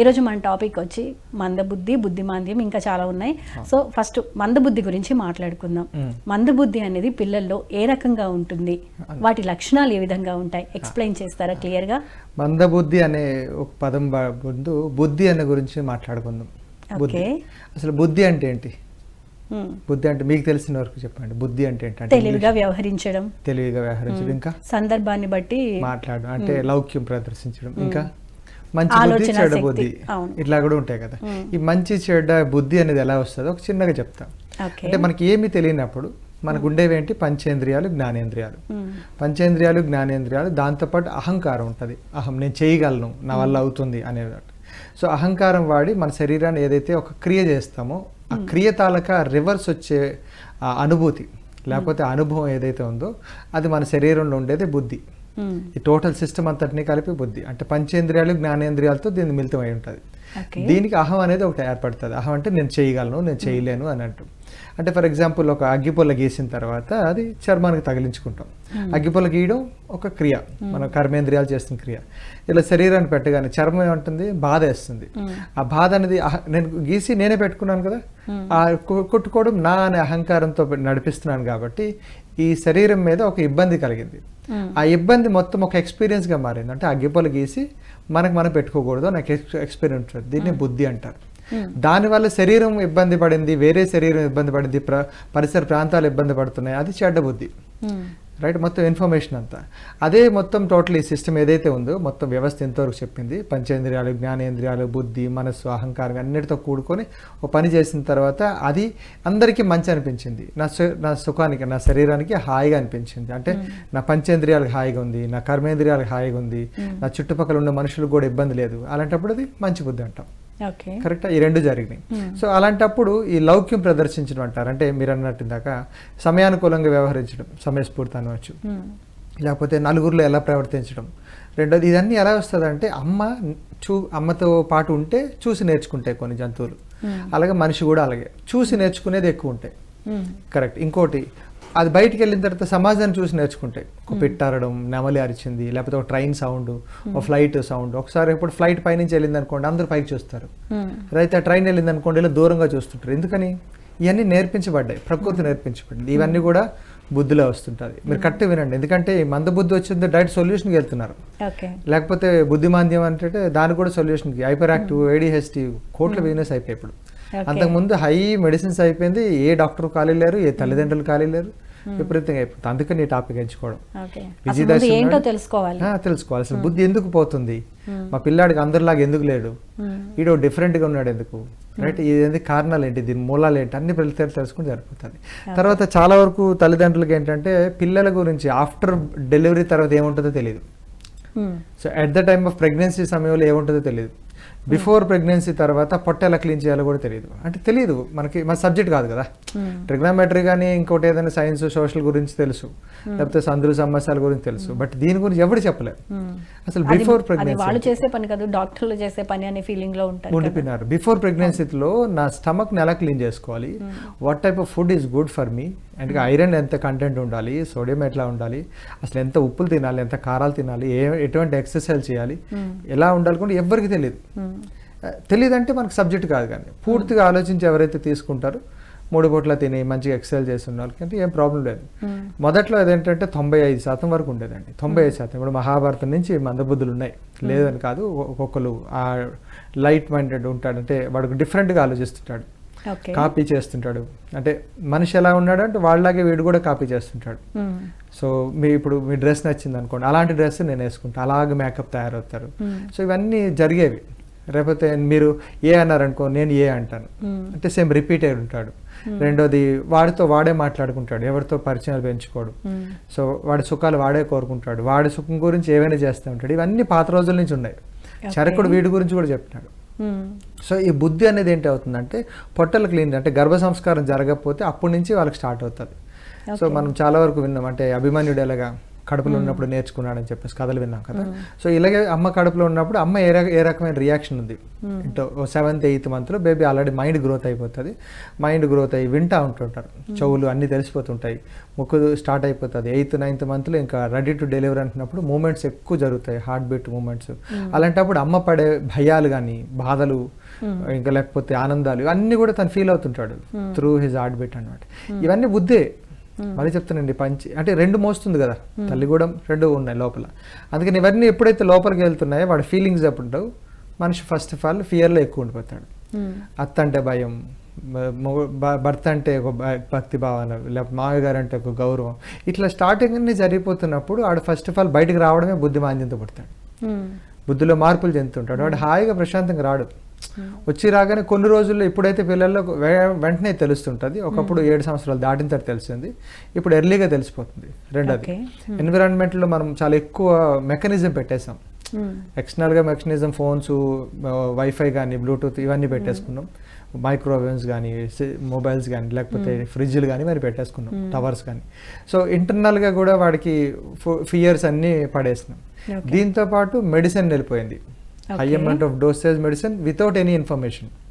ఈరోజు మన టాపిక్ వచ్చి మందబుద్ధి బుద్ధిమాంద్యం ఇంకా చాలా ఉన్నాయి సో ఫస్ట్ మందబుద్ధి గురించి మాట్లాడుకుందాం మందబుద్ధి అనేది పిల్లల్లో ఏ రకంగా ఉంటుంది వాటి లక్షణాలు ఏ విధంగా ఉంటాయి ఎక్స్ప్లెయిన్ చేస్తారా క్లియర్గా మందబుద్ధి అనే ఒక పదం ముందు బుద్ధి అనే గురించి మాట్లాడుకుందాం బుద్ధి అసలు బుద్ధి అంటే ఏంటి బుద్ధి అంటే మీకు తెలిసిన వరకు చెప్పండి బుద్ధి అంటే ఏంటంటే తెలివిగా వ్యవహరించడం తెలివిగా వ్యవహరించడం ఇంకా సందర్భాన్ని బట్టి మాట్లాడడం అంటే లౌక్యం ప్రదర్శించడం ఇంకా మంచి బుద్ధి చెడ్డ బుద్ధి ఇట్లా కూడా ఉంటాయి కదా ఈ మంచి చెడ్డ బుద్ధి అనేది ఎలా వస్తుందో ఒక చిన్నగా చెప్తా అంటే మనకి ఏమి తెలియనప్పుడు మనకు ఉండేవేంటి పంచేంద్రియాలు జ్ఞానేంద్రియాలు పంచేంద్రియాలు జ్ఞానేంద్రియాలు దాంతోపాటు అహంకారం ఉంటుంది అహం నేను చేయగలను నా వల్ల అవుతుంది అనేది సో అహంకారం వాడి మన శరీరాన్ని ఏదైతే ఒక క్రియ చేస్తామో ఆ క్రియ తాలక రివర్స్ వచ్చే అనుభూతి లేకపోతే అనుభవం ఏదైతే ఉందో అది మన శరీరంలో ఉండేది బుద్ధి Hmm. ఈ టోటల్ సిస్టమ్ అంతటినీ కలిపి బుద్ధి అంటే పంచేంద్రియాలు జ్ఞానేంద్రియాలతో దీన్ని మిళితమై ఉంటుంది దీనికి అహం అనేది ఒకటి ఏర్పడుతుంది అహం అంటే నేను చేయగలను నేను చేయలేను hmm. అని అంటే ఫర్ ఎగ్జాంపుల్ ఒక అగ్గిపుల్ల గీసిన తర్వాత అది చర్మానికి తగిలించుకుంటాం hmm. అగ్గిపుల్ల గీయడం ఒక క్రియ hmm. మన కర్మేంద్రియాలు చేస్తున్న క్రియ ఇలా శరీరాన్ని పెట్టగానే చర్మం ఏమంటుంది బాధ వేస్తుంది ఆ బాధ అనేది నేను గీసి నేనే పెట్టుకున్నాను కదా ఆ కొట్టుకోవడం నా అనే అహంకారంతో నడిపిస్తున్నాను కాబట్టి ఈ శరీరం మీద ఒక ఇబ్బంది కలిగింది ఆ ఇబ్బంది మొత్తం ఒక ఎక్స్పీరియన్స్గా మారింది అంటే అగ్గిపొల గీసి మనకు మనం పెట్టుకోకూడదు నాకు ఎక్స్పీరియన్స్ దీన్ని hmm. బుద్ధి అంటారు hmm. దానివల్ల శరీరం ఇబ్బంది పడింది వేరే శరీరం ఇబ్బంది పడింది పరిసర ప్రాంతాలు ఇబ్బంది పడుతున్నాయి అది చెడ్డ బుద్ధి hmm. రైట్ మొత్తం ఇన్ఫర్మేషన్ అంతా అదే మొత్తం టోటల్ ఈ సిస్టమ్ ఏదైతే ఉందో మొత్తం వ్యవస్థ ఎంతవరకు చెప్పింది పంచేంద్రియాలు జ్ఞానేంద్రియాలు బుద్ధి మనస్సు అహంకారం అన్నిటితో కూడుకొని ఓ పని చేసిన తర్వాత అది అందరికీ మంచి అనిపించింది నా నా సుఖానికి నా శరీరానికి హాయిగా అనిపించింది అంటే hmm. నా పంచేంద్రియాలకు హాయిగా ఉంది నా కర్మేంద్రియాలకు హాయిగా ఉంది hmm. నా చుట్టుపక్కల ఉన్న మనుషులకు కూడా ఇబ్బంది లేదు అలాంటప్పుడు అది మంచి బుద్ధి అంటాం కరెక్టా ఈ రెండు జరిగినాయి hmm. సో అలాంటప్పుడు ఈ లౌక్యం ప్రదర్శించడం అంటారు అంటే మీరు అన్నట్టు ఇందాక సమయానుకూలంగా వ్యవహరించడం స్ఫూర్తి అనవచ్చు hmm. లేకపోతే నలుగురిలో ఎలా ప్రవర్తించడం రెండోది ఇదన్నీ ఎలా అంటే అమ్మ చూ అమ్మతో పాటు ఉంటే చూసి నేర్చుకుంటాయి కొన్ని జంతువులు hmm. అలాగే మనిషి కూడా అలాగే చూసి నేర్చుకునేది ఎక్కువ ఉంటాయి కరెక్ట్ ఇంకోటి అది బయటికి వెళ్ళిన తర్వాత సమాజాన్ని చూసి నేర్చుకుంటాయి పెట్టారడం నెమలి అరిచింది లేకపోతే ఒక ట్రైన్ సౌండ్ ఒక ఫ్లైట్ సౌండ్ ఒకసారి ఎప్పుడు ఫ్లైట్ పైనుంచి వెళ్ళింది అనుకోండి అందరూ పైకి చూస్తారు అయితే ఆ ట్రైన్ వెళ్ళింది అనుకోండి ఇలా దూరంగా చూస్తుంటారు ఎందుకని ఇవన్నీ నేర్పించబడ్డాయి ప్రకృతి నేర్పించబడింది ఇవన్నీ కూడా బుద్ధిలో వస్తుంటుంది మీరు కరెక్ట్ వినండి ఎందుకంటే మంద బుద్ధి వచ్చింది డైరెక్ట్ సొల్యూషన్కి వెళ్తున్నారు లేకపోతే బుద్ధి మాంద్యం అంటే దాని కూడా సొల్యూషన్కి హైపర్ యాక్టివ్ ఏడిహెచ్టి కోట్ల బిజినెస్ అయిపోయి ఇప్పుడు అంతకుముందు హై మెడిసిన్స్ అయిపోయింది ఏ డాక్టర్ ఖాళీ లేరు ఏ తల్లిదండ్రులు ఖాళీ లేరు Hmm. విపరీతంగా అయిపోతుంది అందుకని ఈ టాపిక్ ఎంచుకోవడం విజయదశమి తెలుసుకోవాలి అసలు hmm. బుద్ధి ఎందుకు పోతుంది hmm. మా పిల్లాడికి అందరిలాగా ఎందుకు లేడు ఈడో గా ఉన్నాడు ఎందుకు రైట్ ఇది కారణాలు ఏంటి దీని మూలాలు ఏంటి అన్ని పిల్లలు తెలుసుకుని సరిపోతుంది తర్వాత చాలా వరకు తల్లిదండ్రులకి ఏంటంటే పిల్లల గురించి ఆఫ్టర్ డెలివరీ తర్వాత ఏముంటుందో తెలియదు so at the time of pregnancy సమయంలో ఏముంటుందో తెలియదు బిఫోర్ ప్రెగ్నెన్సీ తర్వాత పొట్ట ఎలా క్లీన్ చేయాలో కూడా తెలియదు అంటే తెలియదు మనకి మన సబ్జెక్ట్ కాదు కదా hmm. ట్రిగ్నామెట్రీ కానీ ఇంకోటి ఏదైనా సైన్స్ సోషల్ గురించి తెలుసు hmm. లేకపోతే సందులు సమస్యల గురించి తెలుసు hmm. బట్ దీని గురించి ఎవరు చెప్పలేదు అసలు బిఫోర్ ప్రెగ్నెన్సీ వాళ్ళు చేసే పని కాదు డాక్టర్లు చేసే పని అనే ఫీలింగ్ లో ఉంటారు ఉండిపోయినారు బిఫోర్ ప్రెగ్నెన్సీలో నా స్టమక్ ని ఎలా క్లీన్ చేసుకోవాలి what type of food is good for me and iron ఎంత కంటెంట్ ఉండాలి సోడియం ఎట్లా ఉండాలి అసలు ఎంత ఉప్పులు తినాలి ఎంత కారాలు తినాలి ఏ ఎటువంటి ఎక్సర్సైజ్ చేయాలి ఎలా ఉండాలి కూడా ఎవరికి తెలియదు తెలియదంటే మనకు సబ్జెక్ట్ కాదు కానీ పూర్తిగా hmm. ఆలోచించి ఎవరైతే తీసుకుంటారో మూడు పూట్ల తిని మంచిగా ఎక్సైజ్ చేసిన వాళ్ళకి అంటే ఏం ప్రాబ్లం లేదు hmm. మొదట్లో ఏదంటే తొంభై ఐదు శాతం వరకు ఉండేదండి తొంభై ఐదు hmm. శాతం ఇప్పుడు మహాభారతం నుంచి మందబుద్ధులు ఉన్నాయి లేదని కాదు ఒక్కొక్కరు ఆ లైట్ మైండెడ్ ఉంటాడంటే వాడికి డిఫరెంట్గా ఆలోచిస్తుంటాడు కాపీ చేస్తుంటాడు అంటే మనిషి ఎలా ఉన్నాడు అంటే వాళ్ళలాగే వీడు కూడా కాపీ చేస్తుంటాడు సో మీ ఇప్పుడు మీ డ్రెస్ నచ్చింది అనుకోండి అలాంటి డ్రెస్ నేను వేసుకుంటాను అలాగే మేకప్ తయారవుతారు సో ఇవన్నీ జరిగేవి లేకపోతే మీరు ఏ అన్నారనుకో నేను ఏ అంటాను అంటే సేమ్ రిపీట్ అయి ఉంటాడు రెండోది వాడితో వాడే మాట్లాడుకుంటాడు ఎవరితో పరిచయాలు పెంచుకోడు సో వాడి సుఖాలు వాడే కోరుకుంటాడు వాడి సుఖం గురించి ఏమైనా చేస్తూ ఉంటాడు ఇవన్నీ పాత రోజుల నుంచి ఉన్నాయి చరకుడు వీడి గురించి కూడా చెప్తున్నాడు సో ఈ బుద్ధి అనేది ఏంటి అవుతుందంటే పొట్టలు క్లీన్ అంటే గర్భ సంస్కారం జరగకపోతే అప్పటి నుంచి వాళ్ళకి స్టార్ట్ అవుతుంది సో మనం చాలా వరకు విన్నాం అంటే అభిమాన్యుడు ఎలాగా కడుపులో ఉన్నప్పుడు నేర్చుకున్నాడని చెప్పేసి కథలు విన్నాం కదా సో ఇలాగే అమ్మ కడుపులో ఉన్నప్పుడు అమ్మ ఏ ఏ రకమైన రియాక్షన్ ఉంది ఇంటో సెవెంత్ ఎయిత్ మంత్లో బేబీ ఆల్రెడీ మైండ్ గ్రోత్ అయిపోతుంది మైండ్ గ్రోత్ అయ్యి వింటూ ఉంటుంటారు చెవులు అన్నీ తెలిసిపోతుంటాయి ముక్కు స్టార్ట్ అయిపోతుంది ఎయిత్ నైన్త్ మంత్లో ఇంకా రెడీ టు డెలివరీ అంటున్నప్పుడు మూమెంట్స్ ఎక్కువ జరుగుతాయి హార్ట్ బీట్ మూమెంట్స్ అలాంటప్పుడు అమ్మ పడే భయాలు కానీ బాధలు ఇంకా లేకపోతే ఆనందాలు ఇవన్నీ కూడా తను ఫీల్ అవుతుంటాడు త్రూ హిజ్ హార్ట్ బీట్ అనమాట ఇవన్నీ బుద్ధే మరీ చెప్తానండి పంచి అంటే రెండు మోస్తుంది కదా తల్లిగూడెం రెండు ఉన్నాయి లోపల అందుకని ఇవన్నీ ఎప్పుడైతే లోపలికి వెళ్తున్నాయో వాడి ఫీలింగ్స్ అప్పుడు మనిషి ఫస్ట్ ఆఫ్ ఆల్ ఫియర్లో ఎక్కువ ఉండిపోతాడు అత్త అంటే భయం భర్త అంటే ఒక భక్తి భావన లేకపోతే మామగారు అంటే ఒక గౌరవం ఇట్లా స్టార్టింగ్ జరిగిపోతున్నప్పుడు ఆడు ఫస్ట్ ఆఫ్ ఆల్ బయటకు రావడమే బుద్ధి మాంద్యంతో పడతాడు బుద్ధిలో మార్పులు చెందుతుంటాడు వాడు హాయిగా ప్రశాంతంగా రాడు వచ్చి రాగానే కొన్ని రోజుల్లో ఇప్పుడైతే పిల్లల్లో వెంటనే తెలుస్తుంటుంది ఒకప్పుడు hmm. ఏడు సంవత్సరాలు దాటిన తర్వాత తెలిసింది ఇప్పుడు ఎర్లీగా తెలిసిపోతుంది రెండోది ఎన్విరాన్మెంట్లో hmm. మనం చాలా ఎక్కువ మెకానిజం పెట్టేసాం ఎక్స్టర్నల్గా మెకానిజం ఫోన్స్ వైఫై కానీ బ్లూటూత్ ఇవన్నీ పెట్టేసుకున్నాం మైక్రోవేవ్స్ కానీ మొబైల్స్ కానీ లేకపోతే ఫ్రిడ్జ్లు hmm. కానీ మరి పెట్టేసుకున్నాం టవర్స్ కానీ సో ఇంటర్నల్గా కూడా వాడికి ఫియర్స్ అన్నీ పడేసినాం దీంతోపాటు మెడిసిన్ వెళ్ళిపోయింది high amount of dosage medicine without any information.